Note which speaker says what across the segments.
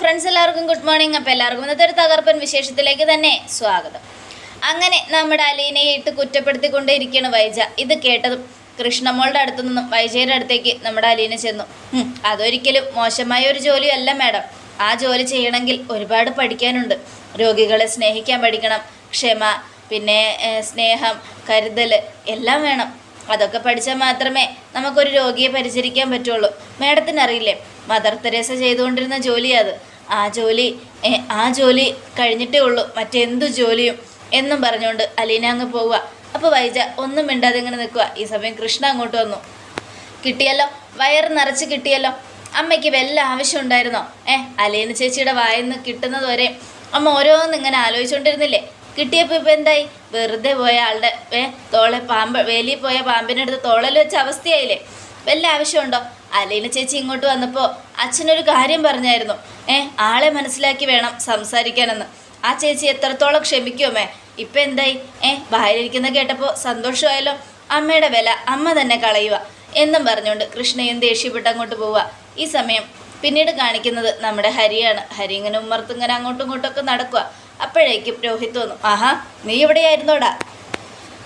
Speaker 1: Friends എല്ലാവർക്കും good morning അപ്പോൾ എല്ലാവർക്കും ഇന്നത്തെ ഒരു തകർപ്പൻ വിശേഷത്തിലേക്ക് തന്നെ സ്വാഗതം. അങ്ങനെ നമ്മുടെ അലീനയെ ഇട്ട് കുറ്റപ്പെടുത്തിക്കൊണ്ടേയിരിക്കുകയാണ് വൈജ. ഇത് കേട്ടതും കൃഷ്ണമോളുടെ അടുത്തു നിന്നും വൈജയുടെ അടുത്തേക്ക് നമ്മുടെ അലീന ചെന്നു. "ഹും, അതൊരിക്കലും മോശമായ ഒരു ജോലിയല്ല മാഡം. ആ ജോലി ചെയ്യണമെങ്കിൽ ഒരുപാട് പഠിക്കാനുണ്ട്. രോഗികളെ സ്നേഹിക്കാൻ പഠിക്കണം. ക്ഷമ പിന്നെ സ്നേഹം കരുതൽ എല്ലാം വേണം. അതൊക്കെ പഠിച്ചാൽ മാത്രമേ നമുക്കൊരു രോഗിയെ പരിചരിക്കാൻ പറ്റുള്ളൂ. മാഡത്തിന് അറിയില്ലേ മദർ തെരേസ ചെയ്തുകൊണ്ടിരുന്ന ജോലിയാ അത്. ആ ജോലി ആ ജോലി കഴിഞ്ഞിട്ടേ ഉള്ളൂ. മറ്റെന്തു ജോലിയും എന്നും പറഞ്ഞുകൊണ്ട് അലീന അങ്ങ് പോവുക. അപ്പോൾ വൈജ ഒന്നും മിണ്ടാതെ ഇങ്ങനെ നിൽക്കുക. ഈ സമയം കൃഷ്ണ അങ്ങോട്ട് വന്നു. കിട്ടിയല്ലോ. വയറ് നിറച്ച് കിട്ടിയല്ലോ. അമ്മയ്ക്ക് വല്ല ആവശ്യം ഉണ്ടായിരുന്നോ? ഏ അലീന ചേച്ചിയുടെ വായിന്ന് കിട്ടുന്നത് വരെ. അമ്മ ഓരോന്നും ഇങ്ങനെ ആലോചിച്ചുകൊണ്ടിരുന്നില്ലേ കിട്ടിയപ്പോൾ ഇപ്പം എന്തായി? വെറുതെ പോയ ആളുടെ ഏ തോളെ പാമ്പ് വേലിയിൽ പോയ പാമ്പിനടുത്ത് തോളൽ വെച്ച അവസ്ഥയായില്ലേ? വല്ല ആവശ്യമുണ്ടോ? അലീന ചേച്ചി ഇങ്ങോട്ട് വന്നപ്പോൾ അച്ഛനൊരു കാര്യം പറഞ്ഞായിരുന്നു. ഏ ആളെ മനസ്സിലാക്കി വേണം സംസാരിക്കാനെന്ന്. ആ ചേച്ചി എത്രത്തോളം ക്ഷമിക്കുമേ ഇപ്പം എന്തായി? ഏ ഭാര്യയിരിക്കുന്ന കേട്ടപ്പോൾ സന്തോഷമായാലോ അമ്മയുടെ വില അമ്മ തന്നെ കളയുക എന്നും പറഞ്ഞുകൊണ്ട് കൃഷ്ണയും ദേഷ്യപ്പെട്ട് അങ്ങോട്ട് പോവുക. ഈ സമയം പിന്നീട് കാണിക്കുന്നത് നമ്മുടെ ഹരിയാണ്. ഹരി ഇങ്ങനെ ഉമ്മർത്തിങ്ങനെ അങ്ങോട്ടും ഇങ്ങോട്ടും ഒക്കെ നടക്കുക. അപ്പോഴേക്കും രോഹിത് വന്നു. ആഹാ നീ ഇവിടെയായിരുന്നോടാ?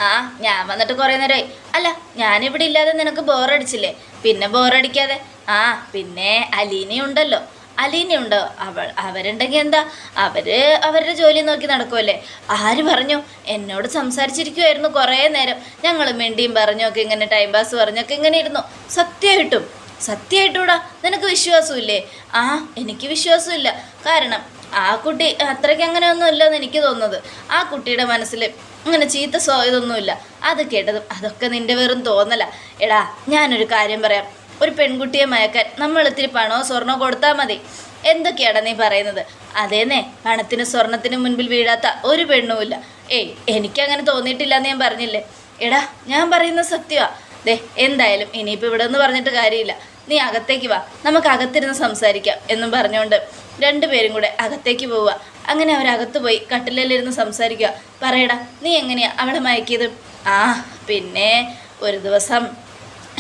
Speaker 1: ആ ഞാൻ വന്നിട്ട് കുറേ നേരമായി അല്ല ഞാനിവിടെ ഇല്ലാതെ നിനക്ക് ബോറടിച്ചില്ലേ? പിന്നെ ബോറടിക്കാതെ? ആ പിന്നെ അലീനയുണ്ടല്ലോ. അലീനയുണ്ടോ? അവൾ അവരുണ്ടെങ്കിൽ എന്താ? അവർ അവരുടെ ജോലി നോക്കി നടക്കുമല്ലേ ആര് പറഞ്ഞു? എന്നോട് സംസാരിച്ചിരിക്കുമായിരുന്നു കുറേ നേരം. ഞങ്ങൾ മിണ്ടിയും പറഞ്ഞൊക്കെ ഇങ്ങനെ ടൈം പാസ് പറഞ്ഞൊക്കെ ഇങ്ങനെ ഇരുന്നു. സത്യമായിട്ടും സത്യമായിട്ടൂടാ നിനക്ക് വിശ്വാസമില്ലേ? ആ എനിക്ക് വിശ്വാസമില്ല. കാരണം ആ കുട്ടി അത്രയ്ക്ക് അങ്ങനെയൊന്നും ഇല്ലെന്ന് എനിക്ക് തോന്നുന്നത്. ആ കുട്ടിയുടെ മനസ്സിൽ അങ്ങനെ ചീത്ത സ്വ ഇതൊന്നുമില്ല. അത് കേട്ടതും അതൊക്കെ നിന്റെ വെറും തോന്നല. എടാ ഞാനൊരു കാര്യം പറയാം. ഒരു പെൺകുട്ടിയെ മയക്കാൻ നമ്മൾ ഇത്തിരി പണമോ സ്വർണമോ കൊടുത്താൽ മതി. എന്തൊക്കെയാണ് നീ പറയുന്നത്? അതേന്നേ പണത്തിന് സ്വർണത്തിനും മുൻപിൽ വീഴാത്ത ഒരു പെണ്ണുമില്ല. ഏയ് എനിക്കങ്ങനെ തോന്നിയിട്ടില്ല എന്ന് ഞാൻ പറഞ്ഞില്ലേ? എടാ ഞാൻ പറയുന്ന സത്യമാ ദേ എന്തായാലും ഇനിയിപ്പോൾ ഇവിടെ നിന്ന് പറഞ്ഞിട്ട് കാര്യമില്ല. നീ അകത്തേക്ക് വാ. നമുക്ക് അകത്തിരുന്ന് സംസാരിക്കാം എന്നും പറഞ്ഞുകൊണ്ട് രണ്ടുപേരും കൂടെ അകത്തേക്ക് പോവുക. അങ്ങനെ അവരകത്ത് പോയി കട്ടിലിരുന്ന് സംസാരിക്കുക. പറയടാ നീ എങ്ങനെയാ അവളെ മയക്കിയത്? ആ പിന്നെ ഒരു ദിവസം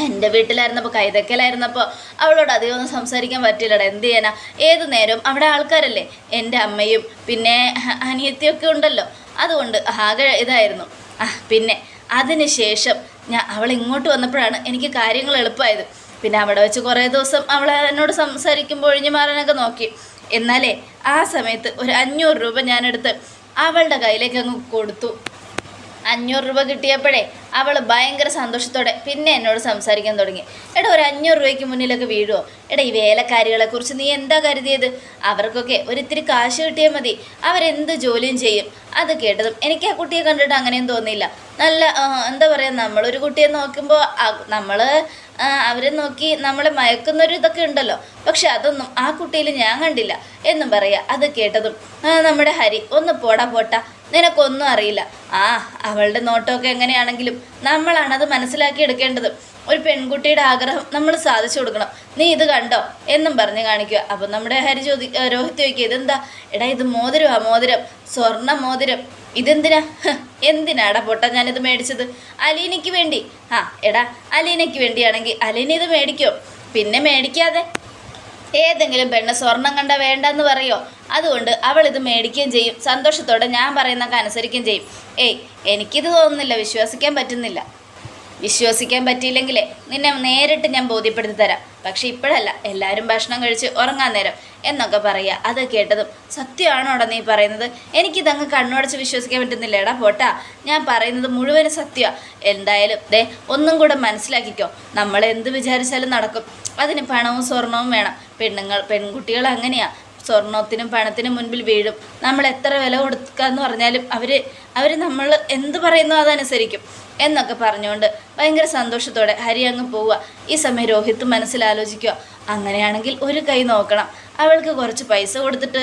Speaker 1: എന്റെ വീട്ടിലായിരുന്നപ്പോൾ കൈതക്കലായിരുന്നപ്പോൾ അവളോട് അധികം ഒന്നും സംസാരിക്കാൻ പറ്റില്ലടാ എന്ത് ചെയ്യാനാ? ഏത് നേരവും അവിടെ ആൾക്കാരല്ലേ? എന്റെ അമ്മയും പിന്നെ അനിയത്തിയൊക്കെ ഉണ്ടല്ലോ. അതുകൊണ്ട് ആകെ ഇതായിരുന്നു. ആ പിന്നെ അതിനുശേഷം ഞാൻ അവൾ ഇങ്ങോട്ട് വന്നപ്പോഴാണ് എനിക്ക് കാര്യങ്ങൾ എളുപ്പമായത്. പിന്നെ അവിടെ വെച്ച് കുറേ ദിവസം അവൾ എന്നോട് സംസാരിക്കുമ്പോൾ ഒഴിഞ്ഞു മാറാനൊക്കെ നോക്കി. എന്നാലേ ആ സമയത്ത് ഒരു അഞ്ഞൂറ് രൂപ ഞാനെടുത്ത് അവളുടെ കയ്യിലേക്ക് അങ്ങ് കൊടുത്തു. അഞ്ഞൂറ് രൂപ കിട്ടിയപ്പോഴേ അവൾ ഭയങ്കര സന്തോഷത്തോടെ പിന്നെ എന്നോട് സംസാരിക്കാൻ തുടങ്ങി. എടാ ഒരു അഞ്ഞൂറ് രൂപയ്ക്ക് മുന്നിലൊക്കെ വീഴുമോ എടാ ഈ വേലക്കാരികളെ കുറിച്ച് നീ എന്താ കരുതിയത്? അവർക്കൊക്കെ ഒരിത്തിരി കാശ് കിട്ടിയാൽ മതി. അവരെന്ത് ജോലിയും ചെയ്യും? അത് കേട്ടതും എനിക്ക് ആ കുട്ടിയെ കണ്ടിട്ട് അങ്ങനെയും തോന്നിയില്ല. നല്ല എന്താ പറയുക നമ്മളൊരു കുട്ടിയെ നോക്കുമ്പോൾ നമ്മൾ അവരെ നോക്കി നമ്മളെ മയക്കുന്നൊരു ഇതൊക്കെ ഉണ്ടല്ലോ. പക്ഷെ അതൊന്നും ആ കുട്ടിയിൽ ഞാൻ കണ്ടില്ല എന്നും പറയുക അത് കേട്ടതും നമ്മുടെ ഹരി ഒന്ന് പോടാ പോട്ടാ. നിനക്കൊന്നും അറിയില്ല. ആ അവളുടെ നോട്ടമൊക്കെ എങ്ങനെയാണെങ്കിലും നമ്മളാണ് അത് മനസ്സിലാക്കി എടുക്കേണ്ടത്. ഒരു പെൺകുട്ടിയുടെ ആഗ്രഹം നമ്മൾ സാധിച്ചു കൊടുക്കണം. നീ ഇത് കണ്ടോ? എന്നും പറഞ്ഞ് കാണിക്കുക. അപ്പം നമ്മുടെ ഹരി ചോദി രോഹിത് ചോദിക്കുക ഇതെന്താ? എടാ ഇത് മോതിരമാ മോതിരം. സ്വർണ മോതിരം. ഇതെന്തിനാ? എന്തിനാടാ പൊട്ട ഞാനിത് മേടിച്ചത്? അലീനയ്ക്ക് വേണ്ടി. ആ എടാ അലീനയ്ക്ക് വേണ്ടിയാണെങ്കിൽ അലീന ഇത് മേടിക്കോ? പിന്നെ മേടിക്കാതെ ഏതെങ്കിലും പെണ്ണ് സ്വർണം കണ്ട വേണ്ടെന്ന് പറയോ? അതുകൊണ്ട് അവൾ ഇത് മേടിക്കുകയും ചെയ്യും. സന്തോഷത്തോടെ ഞാൻ പറയുന്നൊക്കെ അനുസരിക്കുകയും ചെയ്യും. ഏയ് എനിക്കിത് തോന്നുന്നില്ല. വിശ്വസിക്കാൻ പറ്റുന്നില്ല. വിശ്വസിക്കാൻ പറ്റിയില്ലെങ്കിലേ നിന്നെ നേരിട്ട് ഞാൻ ബോധ്യപ്പെടുത്തി തരാം. പക്ഷെ ഇപ്പോഴല്ല. എല്ലാവരും ഭക്ഷണം കഴിച്ച് ഉറങ്ങാൻ നേരം. എന്നൊക്കെ പറയുക. അത് കേട്ടതും സത്യമാണോടാ നീ പറയുന്നത്? എനിക്കിതങ്ങ് കണ്ണുടച്ച് വിശ്വസിക്കാൻ പറ്റുന്നില്ല. എടാ പോട്ടാ ഞാൻ പറയുന്നത് മുഴുവനും സത്യമാണ് എന്തായാലും ദേ ഒന്നും കൂടെ മനസ്സിലാക്കിക്കോ. നമ്മൾ എന്ത് വിചാരിച്ചാലും നടക്കും. അതിന് പണവും സ്വർണവും വേണം. പെണ്ണുങ്ങൾ പെൺകുട്ടികൾ അങ്ങനെയാ. സ്വർണത്തിനും പണത്തിനും മുൻപിൽ വീഴും. നമ്മൾ എത്ര വില കൊടുക്കാന്ന് പറഞ്ഞാലും അവർ അവർ നമ്മൾ എന്ത് പറയുന്നോ അതനുസരിക്കും. എന്നൊക്കെ പറഞ്ഞുകൊണ്ട് ഭയങ്കര സന്തോഷത്തോടെ ഹരി അങ്ങ് പോവുക. ഈ സമയം രോഹിത്ത് മനസ്സിലാലോചിക്കുക. അങ്ങനെയാണെങ്കിൽ ഒരു കൈ നോക്കണം. അവൾക്ക് കുറച്ച് പൈസ കൊടുത്തിട്ട്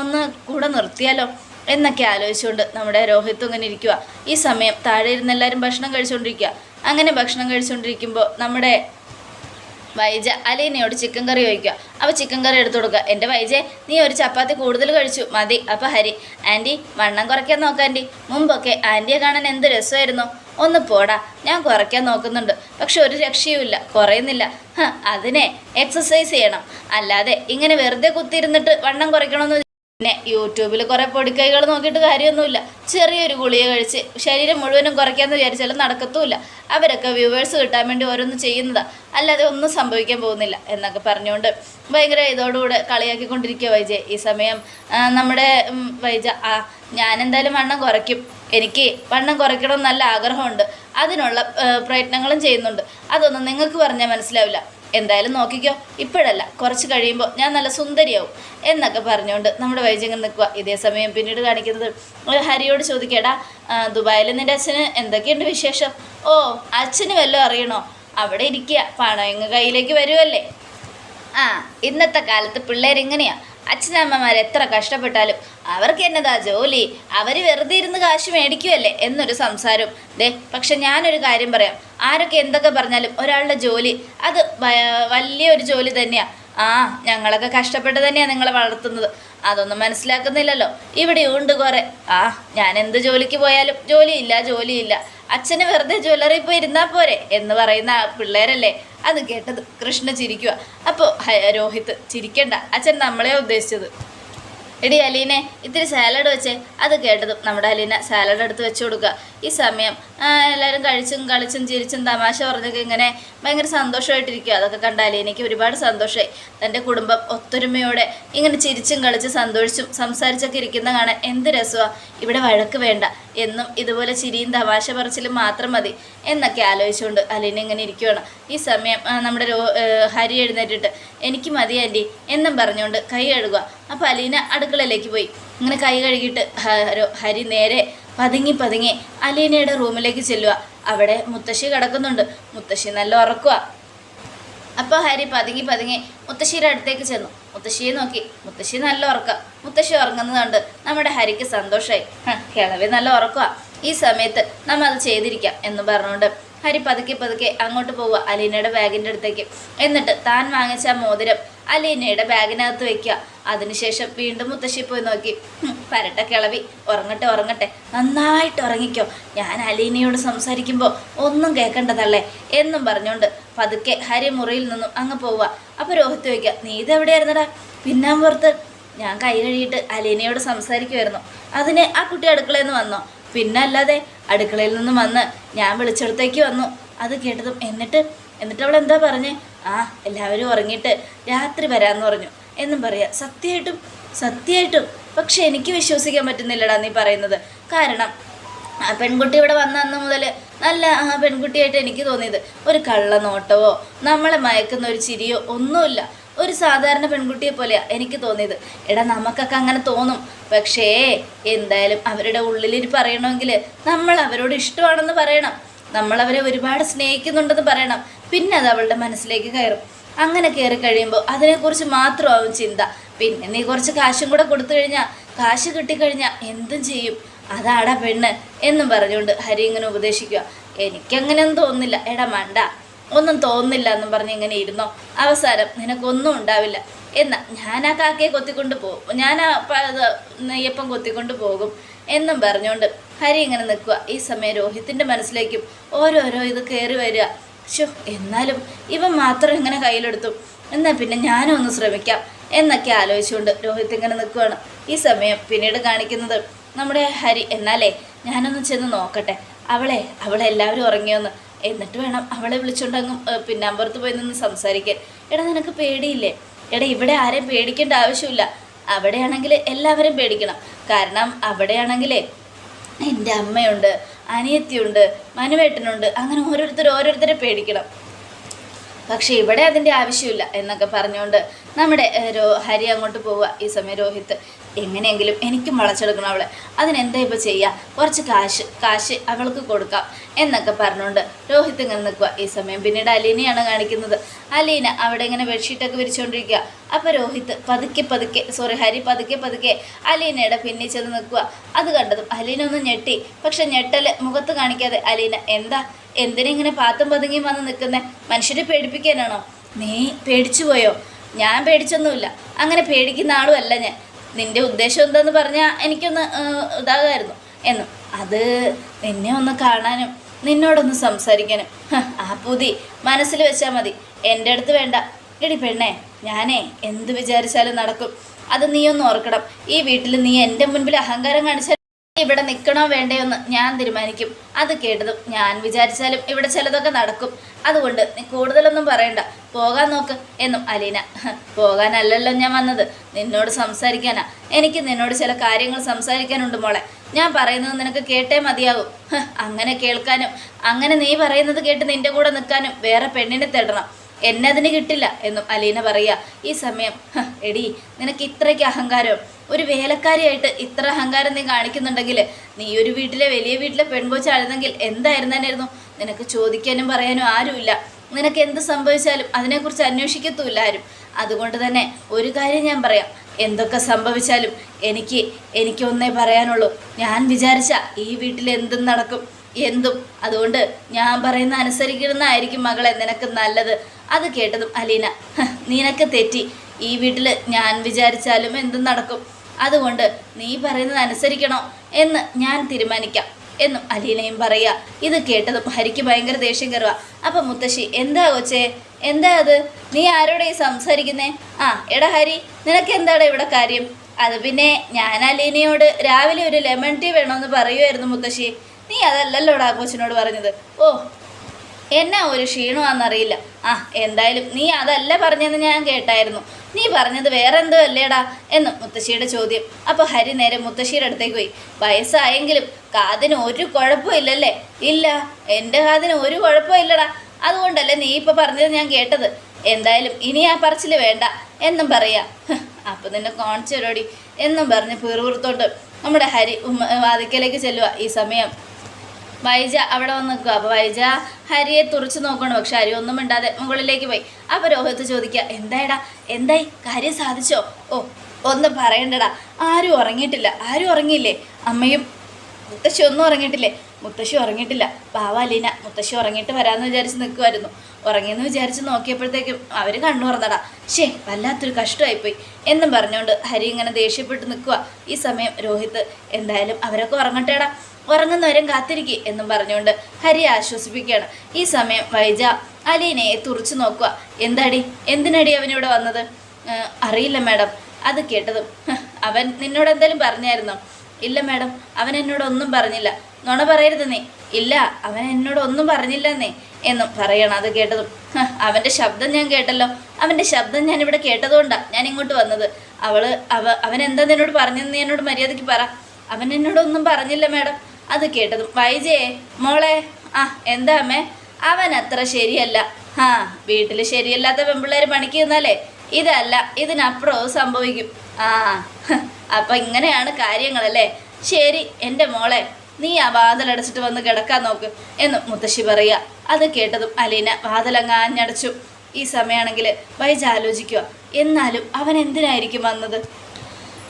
Speaker 1: ഒന്ന് കൂടെ നിർത്തിയാലോ? എന്നൊക്കെ ആലോചിച്ചുകൊണ്ട് നമ്മുടെ രോഹിത്ത് ഇങ്ങനെ ഇരിക്കുക ഈ സമയം താഴെ ഇരുന്ന് എല്ലാവരും ഭക്ഷണം കഴിച്ചുകൊണ്ടിരിക്കുക അങ്ങനെ ഭക്ഷണം കഴിച്ചുകൊണ്ടിരിക്കുമ്പോൾ നമ്മുടെ വൈജ അലീനയോട് ചിക്കൻ കറി ചോദിക്കുക. അപ്പോൾ ചിക്കൻ കറി എടുത്തു കൊടുക്കുക. എന്റെ വൈജെ നീ ഒരു ചപ്പാത്തി കൂടുതൽ കഴിച്ചു. മതി. അപ്പോൾ ഹരി ആന്റി വണ്ണം കുറയ്ക്കാൻ നോക്കാം ആന്റി മുമ്പൊക്കെ ആന്റിയെ കാണാൻ എന്ത് രസമായിരുന്നു? ഒന്ന് പോടാ. ഞാൻ കുറയ്ക്കാൻ നോക്കുന്നുണ്ട്. പക്ഷെ ഒരു രക്ഷയുമില്ല കുറയുന്നില്ല. അതിനെ എക്സസൈസ് ചെയ്യണം. അല്ലാതെ ഇങ്ങനെ വെറുതെ കുത്തിയിരുന്നിട്ട് വണ്ണം കുറയ്ക്കണമെന്ന് പിന്നെ യൂട്യൂബിൽ കുറേ പൊടിക്കൈകൾ നോക്കിയിട്ട് കാര്യമൊന്നുമില്ല. ചെറിയൊരു ഗുളിക കഴിച്ച് ശരീരം മുഴുവനും കുറയ്ക്കാമെന്ന് വിചാരിച്ചാലും നടക്കത്തുമില്ല. അവരൊക്കെ വ്യൂവേഴ്സ് കിട്ടാൻ വേണ്ടി ഓരോന്ന് ചെയ്യുന്നതാ. അല്ലാതെ ഒന്നും സംഭവിക്കാൻ പോകുന്നില്ല എന്നൊക്കെ പറഞ്ഞുകൊണ്ട് ഭയങ്കര ഇതോടുകൂടെ കളിയാക്കിക്കൊണ്ടിരിക്കുക വൈജയ് ഈ സമയം നമ്മുടെ വൈജ ആ ഞാനെന്തായാലും വണ്ണം കുറയ്ക്കും. എനിക്ക് വണ്ണം കുറയ്ക്കണം നല്ല ആഗ്രഹമുണ്ട്. അതിനുള്ള പ്രയത്നങ്ങളും ചെയ്യുന്നുണ്ട്. അതൊന്നും നിങ്ങൾക്ക് പറഞ്ഞാൽ മനസ്സിലാവില്ല. എന്തായാലും നോക്കിക്കോ ഇപ്പോഴല്ല കുറച്ച് കഴിയുമ്പോൾ ഞാൻ നല്ല സുന്ദരിയാവും എന്നൊക്കെ പറഞ്ഞുകൊണ്ട് നമ്മുടെ വൈജങ്ങൾ നിൽക്കുക ഇതേ സമയം പിന്നീട് കാണിക്കുന്നത് ഹരിയോട് ചോദിക്കേടാ ദുബായിൽ നിന്റെ അച്ഛന് എന്തൊക്കെയുണ്ട് വിശേഷം? ഓ അച്ഛന് വല്ലതും അറിയണോ? അവിടെ ഇരിക്കുക പണം ഇങ്ങ് കയ്യിലേക്ക് വരുമല്ലേ ആ ഇന്നത്തെ കാലത്ത് പിള്ളേരിങ്ങനെയാണ് അച്ഛനമ്മമാർ എത്ര കഷ്ടപ്പെട്ടാലും അവർക്ക് എന്നതാ ജോലി? അവർ വെറുതെ ഇരുന്ന് കാശ് മേടിക്കുമല്ലേ എന്നൊരു സംസാരം. ദേ പക്ഷെ ഞാനൊരു കാര്യം പറയാം. ആരൊക്കെ എന്തൊക്കെ പറഞ്ഞാലും ഒരാളുടെ ജോലി അത് വലിയൊരു ജോലി തന്നെയാണ് ആ ഞങ്ങളൊക്കെ കഷ്ടപ്പെട്ട് തന്നെയാണ് നിങ്ങളെ വളർത്തുന്നത്. അതൊന്നും മനസ്സിലാക്കുന്നില്ലല്ലോ. ഇവിടെ ഉണ്ട് കുറെ. ആ ഞാൻ എന്ത് ജോലിക്ക് പോയാലും ജോലിയില്ല ജോലിയില്ല. അച്ഛന് വെറുതെ ജ്വല്ലറി പോയി ഇരുന്നാൽ പോരെ എന്ന് പറയുന്ന പിള്ളേരല്ലേ? അത് കേട്ടത് കൃഷ്ണ ചിരിക്കുക അപ്പോൾ രോഹിത് ചിരിക്കണ്ട. അച്ഛൻ നമ്മളെ ഉദ്ദേശിച്ചത്. എടി അലീനെ ഇത്തിരി സാലഡ് വെച്ചേ. അത് കേട്ടതും നമ്മുടെ അലീന സാലഡ് എടുത്ത് വെച്ചു കൊടുക്കുക. ഈ സമയം എല്ലാവരും കഴിച്ചും കളിച്ചും ചിരിച്ചും തമാശ പറഞ്ഞൊക്കെ ഇങ്ങനെ ഭയങ്കര സന്തോഷമായിട്ടിരിക്കുക. അതൊക്കെ കണ്ട അലീനയ്ക്ക് ഒരുപാട് സന്തോഷമായി. തന്റെ കുടുംബം ഒത്തൊരുമയോടെ ഇങ്ങനെ ചിരിച്ചും കളിച്ചും സന്തോഷിച്ചും സംസാരിച്ചൊക്കെ ഇരിക്കുന്ന കാണാൻ എന്ത് രസമാണ് ഇവിടെ വഴക്ക് വേണ്ട. എന്നും ഇതുപോലെ ചിരിയും തമാശ പറച്ചിലും മാത്രം മതി എന്നൊക്കെ ആലോചിച്ചുകൊണ്ട് അലീന ഇങ്ങനെ ഇരിക്കുകയാണ് ഈ സമയം നമ്മുടെ ഹരി എഴുന്നേറ്റിട്ട് എനിക്ക് മതി എന്നും പറഞ്ഞുകൊണ്ട് കൈ കഴുകുക. അപ്പോൾ അലീന അടുക്കളയിലേക്ക് പോയി. ഇങ്ങനെ കൈ കഴുകിയിട്ട് ഹരി നേരെ പതുങ്ങി പതുങ്ങി അലീനയുടെ റൂമിലേക്ക് ചെല്ലുക അവിടെ മുത്തശ്ശി കിടക്കുന്നുണ്ട്. മുത്തശ്ശി നല്ല ഉറക്കുക അപ്പോൾ ഹരി പതുങ്ങി പതുങ്ങി മുത്തശ്ശിയുടെ അടുത്തേക്ക് ചെന്നു. മുത്തശ്ശിയെ നോക്കി. മുത്തശ്ശി നല്ല ഉറക്ക. മുത്തശ്ശി ഉറങ്ങുന്നത് കണ്ട് നമ്മുടെ ഹരിക്ക് സന്തോഷമായി കിളവി നല്ല ഉറക്കുക ഈ സമയത്ത് നമ്മൾ അത് ചെയ്തിരിക്കാം എന്ന് പറഞ്ഞുകൊണ്ട് ഹരി പതുക്കെ പതുക്കെ അങ്ങോട്ട് പോവുക അലീനയുടെ ബാഗിന്റെ അടുത്തേക്ക്. എന്നിട്ട് താൻ വാങ്ങിച്ച മോതിരം അലീനയുടെ ബാഗിനകത്ത് വെക്കുക. അതിനുശേഷം വീണ്ടും മുത്തശ്ശി പോയി നോക്കി. "ഹും, പരട്ട കിളവി. ഉറങ്ങട്ടെ ഉറങ്ങട്ടെ. നന്നായിട്ട് ഉറങ്ങിക്കോ. ഞാൻ അലീനയോട് സംസാരിക്കുമ്പോൾ ഒന്നും കേൾക്കേണ്ടതല്ലേ എന്നും പറഞ്ഞുകൊണ്ട് പതുക്കെ ഹരി മുറിയിൽ നിന്നും അങ്ങ് പോവുക. അപ്പോൾ രോഹിത് ചോദിക്കുക നീ ഇതെവിടെയായിരുന്നടാ പിന്നാമ്പുറത്ത്. ഞാൻ കൈ കഴുകിയിട്ട് അലീനയോട് സംസാരിക്കുമായിരുന്നു അതിന് ആ കുട്ടി അടുക്കളയിൽ നിന്ന് വന്നോ? പിന്നെ അല്ലാതെ അടുക്കളയിൽ നിന്ന് വന്ന് ഞാൻ വിളിച്ചിടത്തേക്ക് വന്നു. അത് കേട്ടതും എന്നിട്ട് എന്നിട്ട് അവൾ എന്താ പറഞ്ഞേ? ആ എല്ലാവരും ഉറങ്ങിയിട്ട് രാത്രി വരാമെന്ന് പറഞ്ഞു. എന്നും പറയാം സത്യമായിട്ടും സത്യമായിട്ടും പക്ഷെ എനിക്ക് വിശ്വസിക്കാൻ പറ്റുന്നില്ലടാ നീ പറയുന്നത്. കാരണം ആ പെൺകുട്ടി ഇവിടെ വന്ന അന്ന് മുതൽ നല്ല ആ പെൺകുട്ടിയായിട്ട് എനിക്ക് തോന്നിയത്. ഒരു കള്ള നോട്ടവോ നമ്മളെ മയക്കുന്ന ഒരു ചിരിയോ ഒന്നുമില്ല. ഒരു സാധാരണ പെൺകുട്ടിയെ പോലെയാണ് എനിക്ക് തോന്നിയത്. എടാ നമുക്കൊക്കെ അങ്ങനെ തോന്നും. പക്ഷേ എന്തായാലും അവരുടെ ഉള്ളിലിരി പറയണമെങ്കിൽ നമ്മൾ അവരോട് ഇഷ്ടമാണെന്ന് പറയണം. നമ്മളവരെ ഒരുപാട് സ്നേഹിക്കുന്നുണ്ടെന്ന് പറയണം. പിന്നെ അത് അവളുടെ മനസ്സിലേക്ക് കയറും. അങ്ങനെ കയറി കഴിയുമ്പോൾ അതിനെക്കുറിച്ച് മാത്രമാവും ചിന്ത. പിന്നെ നീ കുറച്ച് കാശും കൂടെ കൊടുത്തു കഴിഞ്ഞാൽ കാശ് കിട്ടിക്കഴിഞ്ഞാൽ എന്തും ചെയ്യും. അതാടാ പെണ്ണ് എന്നും പറഞ്ഞുകൊണ്ട് ഹരി ഇങ്ങനെ ഉപദേശിക്കുക. എനിക്കങ്ങനെയൊന്നും തോന്നുന്നില്ല. എടാ മണ്ട ഒന്നും തോന്നുന്നില്ല എന്നും പറഞ്ഞ് ഇങ്ങനെ ഇരുന്നോ. അവസാനം നിനക്കൊന്നും ഉണ്ടാവില്ല. എന്നാ ഞാൻ ആ കാക്കയെ കൊത്തിക്കൊണ്ട് പോകും ഞാൻ ആ നെയ്യപ്പം കൊത്തിക്കൊണ്ട് പോകും എന്നും പറഞ്ഞുകൊണ്ട് ഹരി ഇങ്ങനെ നിൽക്കുക. ഈ സമയം രോഹിത്തിന്റെ മനസ്സിലേക്കും ഓരോരോ ഇത് കയറി വരിക. ഷോ എന്നാലും ഇവൻ മാത്രം ഇങ്ങനെ കയ്യിലെടുത്തു. എന്നാൽ പിന്നെ ഞാനും ഒന്ന് ശ്രമിക്കാം എന്നൊക്കെ ആലോചിച്ചുകൊണ്ട് രോഹിത് ഇങ്ങനെ നിൽക്കുകയാണ് ഈ സമയം പിന്നീട് കാണിക്കുന്നത് നമ്മുടെ ഹരി. എന്നാലേ ഞാനൊന്ന് ചെന്ന് നോക്കട്ടെ. അവളെ അവളെ എല്ലാവരും ഉറങ്ങിയോന്ന്. എന്നിട്ട് വേണം അവളെ വിളിച്ചുകൊണ്ട് അങ്ങ് പിന്നെ അമ്പുറത്ത് പോയി നിന്ന് സംസാരിക്കാൻ. എടാ നിനക്ക് പേടിയില്ലേ? എടാ ഇവിടെ ആരെയും പേടിക്കേണ്ട ആവശ്യമില്ല. അവിടെയാണെങ്കിൽ എല്ലാവരും പേടിക്കണം. കാരണം അവിടെയാണെങ്കിലേ എന്റെ അമ്മയുണ്ട് അനിയത്തിയുണ്ട് മനുവേട്ടനുണ്ട് അങ്ങനെ ഓരോരുത്തർ ഓരോരുത്തരെ പേടിക്കണം. പക്ഷേ ഇവിടെ അതിന്റെ ആവശ്യമില്ല എന്നൊക്കെ പറഞ്ഞുകൊണ്ട് നമ്മുടെ രോ ഹരി അങ്ങോട്ട് പോവുക. ഈ സമയം രോഹിത്ത് എങ്ങനെയെങ്കിലും എനിക്കും വളച്ചെടുക്കണം അവളെ. അതിനെന്താ ഇപ്പോൾ ചെയ്യുക കുറച്ച് കാശ് കാശ് അവൾക്ക് കൊടുക്കാം. എന്നൊക്കെ പറഞ്ഞുകൊണ്ട് രോഹിത്ത് ഇങ്ങനെ നിൽക്കുക ഈ സമയം പിന്നീട് അലീനയാണ് കാണിക്കുന്നത്. അലീന അവിടെ ഇങ്ങനെ ബെഡ്ഷീറ്റൊക്കെ വിരിച്ചുകൊണ്ടിരിക്കുക അപ്പോൾ രോഹിത്ത് പതുക്കെ പതുക്കെ സോറി ഹരി പതുക്കെ പതുക്കെ അലീനയുടെ പിന്നിൽ ചെന്ന് നിൽക്കുക അത് കണ്ടതും അലീന ഒന്ന് ഞെട്ടി. പക്ഷെ ഞെട്ടൽ മുഖത്ത് കാണിക്കാതെ അലീന എന്താ? എന്തിനാ ഇങ്ങനെ പാത്തും പതുങ്ങിയും വന്ന് നിൽക്കുന്നേ? മനുഷ്യരെ പേടിപ്പിക്കാനാണോ? നീ പേടിച്ചു പോയോ? ഞാൻ പേടിച്ചൊന്നുമില്ല. അങ്ങനെ പേടിക്കുന്ന ആളും അല്ല ഞാൻ. നിന്റെ ഉദ്ദേശം എന്താന്ന് പറഞ്ഞാൽ എനിക്കൊന്ന് ഇതാകുമായിരുന്നു എന്ന്. അത് നിന്നെ ഒന്ന് കാണാനും നിന്നോടൊന്ന് സംസാരിക്കാനും. ആ പുതി മനസ്സിൽ വെച്ചാൽ മതി. എന്റെ അടുത്ത് വേണ്ട. എടി പെണ്ണേ ഞാനേ എന്ത് വിചാരിച്ചാലും നടക്കും. അത് നീ ഒന്ന് ഓർക്കണം. ഈ വീട്ടിൽ നീ എന്റെ മുൻപിൽ അഹങ്കാരം കാണിച്ചാൽ ഇവിടെ നിൽക്കണോ വേണ്ടയോന്ന് ഞാൻ തീരുമാനിക്കും. അത് കേട്ടതും ഞാൻ വിചാരിച്ചാലും ഇവിടെ ചിലതൊക്കെ നടക്കും. അതുകൊണ്ട് നീ കൂടുതലൊന്നും പറയണ്ട. പോകാൻ നോക്ക് എന്നും അലീന. പോകാനല്ലല്ലോ ഞാൻ വന്നത്. നിന്നോട് സംസാരിക്കാനാ. എനിക്ക് നിന്നോട് ചില കാര്യങ്ങൾ സംസാരിക്കാനുണ്ട് മോളെ. ഞാൻ പറയുന്നത് നിനക്ക് കേട്ടേ മതിയാവും അങ്ങനെ കേൾക്കാനും അങ്ങനെ നീ പറയുന്നത് കേട്ട് നിന്റെ കൂടെ നിൽക്കാനും വേറെ പെണ്ണിനെ തേടണം. എന്നെ അതിന് കിട്ടില്ല എന്നും അലീന പറയുക. ഈ സമയം "ഹ, എടി നിനക്ക് ഇത്രയ്ക്ക് അഹങ്കാരം? ഒരു വേലക്കാരിയായിട്ട് ഇത്ര അഹങ്കാരം നീ കാണിക്കുന്നുണ്ടെങ്കിൽ നീ ഒരു വീട്ടിലെ വലിയ വീട്ടിലെ പെൺകൊച്ചായിരുന്നെങ്കിൽ എന്തായിരുന്നായിരുന്നു നിനക്ക് ചോദിക്കാനും പറയാനും ആരുമില്ല. നിനക്ക് എന്ത് സംഭവിച്ചാലും അതിനെക്കുറിച്ച് അന്വേഷിക്കത്തുമില്ല ആരും. അതുകൊണ്ട് തന്നെ ഒരു കാര്യം ഞാൻ പറയാം. എന്തൊക്കെ സംഭവിച്ചാലും എനിക്ക് എനിക്കൊന്നേ പറയാനുള്ളൂ. ഞാൻ വിചാരിച്ച ഈ വീട്ടിൽ എന്തും നടക്കും എന്തും. അതുകൊണ്ട് ഞാൻ പറയുന്ന അനുസരിക്കുന്നതായിരിക്കും മകളെ നിനക്ക് നല്ലത്. അത് കേട്ടതും അലീന "ഹ, നിനക്ക് തെറ്റി. ഈ വീട്ടിൽ ഞാൻ വിചാരിച്ചാലും എന്തും നടക്കും. അതുകൊണ്ട് നീ പറയുന്നത് അനുസരിക്കണോ എന്ന് ഞാൻ തീരുമാനിക്കാം എന്നും അലീനയും പറയുക. ഇത് കേട്ടതും ഹരിക്ക് ഭയങ്കര ദേഷ്യം കയറുക. അപ്പം മുത്തശ്ശി എന്താ കൊച്ചേ? എന്താ അത്? നീ ആരോടെ സംസാരിക്കുന്നേ? ആ എടാ ഹരി നിനക്ക് എന്താണ് ഇവിടെ കാര്യം? അത് പിന്നെ ഞാൻ അലീനയോട് രാവിലെ ഒരു ലെമൺ ടീ വേണമെന്ന് പറയുമായിരുന്നു മുത്തശ്ശി. നീ അതല്ലല്ലോടാ കൊച്ചിനോട് പറഞ്ഞത്. ഓ എന്നാ ഒരു ക്ഷീണമാണെന്നറിയില്ല. ആ എന്തായാലും നീ അതല്ല പറഞ്ഞെന്ന് ഞാൻ കേട്ടായിരുന്നു. നീ പറഞ്ഞത് വേറെ എന്തോ അല്ലേടാ? എന്ന് മുത്തശ്ശിയുടെ ചോദ്യം. അപ്പോൾ ഹരി നേരെ മുത്തശ്ശിയുടെ അടുത്തേക്ക് പോയി. വയസ്സായെങ്കിലും കാതിന് ഒരു കുഴപ്പമില്ലല്ലേ? ഇല്ല എന്റെ കാതിന് ഒരു കുഴപ്പമില്ലടാ. അതുകൊണ്ടല്ലേ നീ ഇപ്പോൾ പറഞ്ഞത് ഞാൻ കേട്ടത്. എന്തായാലും ഇനി ആ പറച്ചിൽ വേണ്ട. എന്നും പറയാ. അപ്പോൾ അപ്പം നിന്നെ കാണിച്ചു തരോടി. എന്നും പറഞ്ഞ് പിറുപുറത്തോട്ട് നമ്മുടെ ഹരി വാതിക്കലേക്ക് ചെല്ലുക ഈ സമയം വൈജ അവിടെ വന്ന് നിൽക്കുക. അപ്പോൾ വൈജ ഹരിയെ തുറച്ചു നോക്കണം പക്ഷെ ഹരി ഒന്നും ഇണ്ടാതെ മുകളിലേക്ക് പോയി. അപ്പോൾ രോഹിത് ചോദിക്കുക എന്തായടാ? എന്തായി? കാര്യം സാധിച്ചോ? ഓ ഒന്നും പറയണ്ടടാ. ആരും ഉറങ്ങിയിട്ടില്ല. ആരും ഉറങ്ങിയില്ലേ? അമ്മയും മുത്തശ്ശി ഒന്നും ഉറങ്ങിയിട്ടില്ലേ? മുത്തശ്ശി ഉറങ്ങിയിട്ടില്ല. പാവാലീന മുത്തശ്ശി ഉറങ്ങിയിട്ട് വരാമെന്ന് വിചാരിച്ച് നിൽക്കുമായിരുന്നു ഉറങ്ങിയെന്ന് വിചാരിച്ച് നോക്കിയപ്പോഴത്തേക്കും അവർ കണ്ണു തുറന്നടാ ഷേ വല്ലാത്തൊരു കഷ്ടമായിപ്പോയി എന്നും പറഞ്ഞുകൊണ്ട് ഹരി ഇങ്ങനെ ദേഷ്യപ്പെട്ട് നിൽക്കുക ഈ സമയം രോഹിത് എന്തായാലും അവരൊക്കെ ഉറങ്ങട്ടേടാ. ഉറങ്ങുന്നവരും കാത്തിരിക്കുക എന്നും പറഞ്ഞുകൊണ്ട് ഹരി ആശ്വസിപ്പിക്കുകയാണ്. ഈ സമയം വൈജ അലീനെ തുറച്ചു നോക്കുക. എന്താടി? എന്തിനടി അവനിവിടെ വന്നത്? അറിയില്ല മാഡം. അത് കേട്ടതും അവൻ നിന്നോട് എന്തെങ്കിലും പറഞ്ഞായിരുന്നോ? ഇല്ല മാഡം അവൻ എന്നോട് ഒന്നും പറഞ്ഞില്ല. നുണ പറയരുത് നീ. ഇല്ല അവൻ എന്നോട് ഒന്നും പറഞ്ഞില്ലെന്നേ എന്നും പറയണം. അത് കേട്ടതും അവന്റെ ശബ്ദം ഞാൻ കേട്ടല്ലോ. അവന്റെ ശബ്ദം ഞാൻ ഇവിടെ കേട്ടതുകൊണ്ടാണ് ഞാൻ ഇങ്ങോട്ട് വന്നത്. അവൾ അവ അവൻ എന്താ നിന്നോട് പറഞ്ഞെന്ന് എന്നോട് മര്യാദയ്ക്ക് പറ. അവൻ എന്നോടൊന്നും പറഞ്ഞില്ല മാഡം. അത് കേട്ടതും വൈജയെ മോളെ ആ എന്താ അമ്മേ? അവൻ അത്ര ശരിയല്ല. ആ വീട്ടിൽ ശരിയല്ലാത്ത പെമ്പിള്ളേർ പണിക്ക് നിന്നാലേ ഇതല്ല ഇതിനപ്പുറവും സംഭവിക്കും. ആ അപ്പൊ ഇങ്ങനെയാണ് കാര്യങ്ങളല്ലേ? ശരി എന്റെ മോളെ നീ ആ വാതിലടച്ചിട്ട് വന്ന് കിടക്കാൻ നോക്ക് എന്ന് മുത്തശ്ശി പറയുക. അത് കേട്ടതും അലീന വാതിലങ്ങാഞ്ഞടച്ചു. ഈ സമയമാണെങ്കിൽ വൈജ ആലോചിക്കുക എന്നാലും അവൻ എന്തിനായിരിക്കും വന്നത്?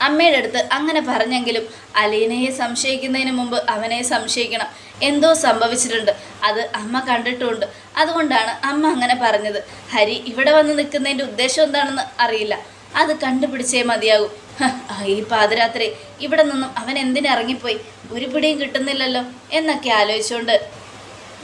Speaker 1: അമ്മയുടെ അടുത്ത് അങ്ങനെ പറഞ്ഞെങ്കിലും അലീനയെ സംശയിക്കുന്നതിന് മുമ്പ് അവനെ സംശയിക്കണം. എന്തോ സംഭവിച്ചിട്ടുണ്ട്. അത് അമ്മ കണ്ടിട്ടുണ്ട്. അതുകൊണ്ടാണ് അമ്മ അങ്ങനെ പറഞ്ഞത്. ഹരി ഇവിടെ വന്ന് നിൽക്കുന്നതിന്റെ ഉദ്ദേശം എന്താണെന്ന് അറിയില്ല. അത് കണ്ടുപിടിച്ചേ മതിയാകും. ഈ പാതിരാത്രി ഇവിടെ നിന്നും അവൻ എന്തിനിറങ്ങിപ്പോയി ഒരു പിടിയും കിട്ടുന്നില്ലല്ലോ എന്നൊക്കെ ആലോചിച്ചുകൊണ്ട്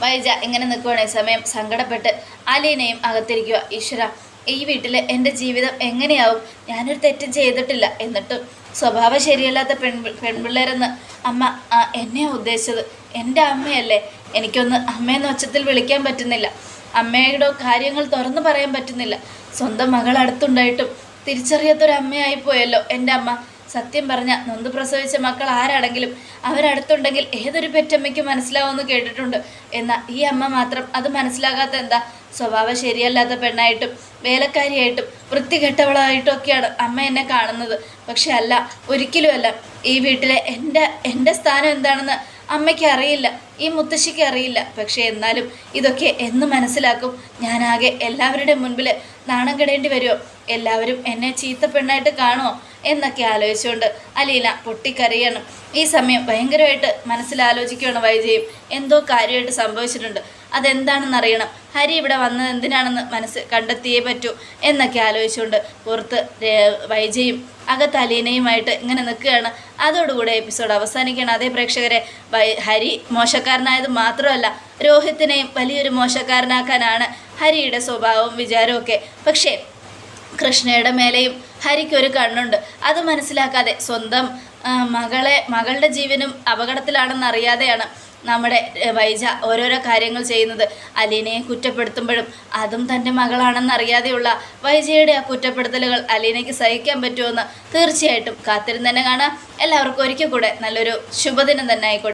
Speaker 1: വൈജ ഇങ്ങനെ നിൽക്കുവാണേ. സമയം സങ്കടപ്പെട്ട് അലീനയും അകത്തിരിക്കുക ഈശ്വര ഈ വീട്ടിൽ എന്റെ ജീവിതം എങ്ങനെയാവും? ഞാനൊരു തെറ്റും ചെയ്തിട്ടില്ല. എന്നിട്ടും സ്വഭാവം ശരിയല്ലാത്ത പെൺ പെൺപിള്ളേരെന്ന് അമ്മ എന്നെ ഉദ്ദേശിച്ചത്? എന്റെ അമ്മയല്ലേ? എനിക്കൊന്ന് അമ്മയെന്ന് ഒച്ചത്തിൽ വിളിക്കാൻ പറ്റുന്നില്ല. അമ്മയുടെ കാര്യങ്ങൾ തുറന്നു പറയാൻ പറ്റുന്നില്ല. സ്വന്തം മകൾ അടുത്തുണ്ടായിട്ടും തിരിച്ചറിയാത്തൊരു അമ്മയായി പോയല്ലോ എന്റെ അമ്മ. സത്യം പറഞ്ഞ നൊന്ത് പ്രസവിച്ച മക്കൾ ആരാണെങ്കിലും അവരടുത്തുണ്ടെങ്കിൽ ഏതൊരു പെറ്റമ്മയ്ക്ക് മനസ്സിലാവുമെന്ന് കേട്ടിട്ടുണ്ട്. എന്നാൽ ഈ അമ്മ മാത്രം അത് മനസ്സിലാകാത്ത എന്താ? സ്വഭാവം ശരിയല്ലാത്ത പെണ്ണായിട്ടും വേലക്കാരിയായിട്ടും വൃത്തികെട്ടവളായിട്ടും ഒക്കെയാണ് അമ്മ എന്നെ കാണുന്നത്. പക്ഷെ അല്ല ഒരിക്കലുമല്ല. ഈ വീട്ടിലെ എന്റെ എന്റെ സ്ഥാനം എന്താണെന്ന് അമ്മയ്ക്ക് അറിയില്ല ഈ മുത്തശ്ശിക്ക് അറിയില്ല. പക്ഷേ എന്നാലും ഇതൊക്കെ എന്ന് മനസ്സിലാക്കും. ഞാനാകെ എല്ലാവരുടെ മുൻപിൽ നാണം കെടേണ്ടി വരുമോ? എല്ലാവരും എന്നെ ചീത്ത പെണ്ണായിട്ട് കാണുമോ? എന്നൊക്കെ ആലോചിച്ചുകൊണ്ട് അലീല പൊട്ടിക്കരയണം. ഈ സമയം ഭയങ്കരമായിട്ട് മനസ്സിലാലോചിക്കുകയാണ് വൈജയും. എന്തോ കാര്യമായിട്ട് സംഭവിച്ചിട്ടുണ്ട്. അതെന്താണെന്ന് അറിയണം ഹരി ഇവിടെ വന്നത് എന്തിനാണെന്ന് മനസ്സ് കണ്ടെത്തിയേ പറ്റൂ എന്നൊക്കെ ആലോചിച്ചുകൊണ്ട് പുറത്ത് വൈജയും അകത്ത് അലീനയുമായിട്ട് ഇങ്ങനെ നിൽക്കുകയാണ്. അതോടുകൂടെ എപ്പിസോഡ് അവസാനിക്കുകയാണ്. അതേ പ്രേക്ഷകരെ ഹരി മോശക്കാരനായത് മാത്രമല്ല രോഹിത്തിനെയും വലിയൊരു മോശക്കാരനാക്കാനാണ് ഹരിയുടെ സ്വഭാവവും വിചാരവും ഒക്കെ. പക്ഷേ കൃഷ്ണയുടെ മേലെയും ഹരിക്കൊരു കണ്ണുണ്ട്. അത് മനസ്സിലാക്കാതെ സ്വന്തം മകളെ മകളുടെ ജീവനും അപകടത്തിലാണെന്ന് അറിയാതെയാണ് നമ്മുടെ വൈജ ഓരോരോ കാര്യങ്ങൾ ചെയ്യുന്നത്. അലീനയെ കുറ്റപ്പെടുത്തുമ്പോഴും അതും തന്റെ മകളാണെന്ന് അറിയാതെയുള്ള വൈജയുടെ ആ കുറ്റപ്പെടുത്തലുകൾ അലീനയ്ക്ക് സഹിക്കാൻ പറ്റുമെന്ന് തീർച്ചയായിട്ടും കാത്തിരുന്ന് തന്നെ കാണാം. എല്ലാവർക്കും ഒരിക്കൽ കൂടെ നല്ലൊരു ശുഭദിനം തന്നെ ആയിക്കോട്ടെ.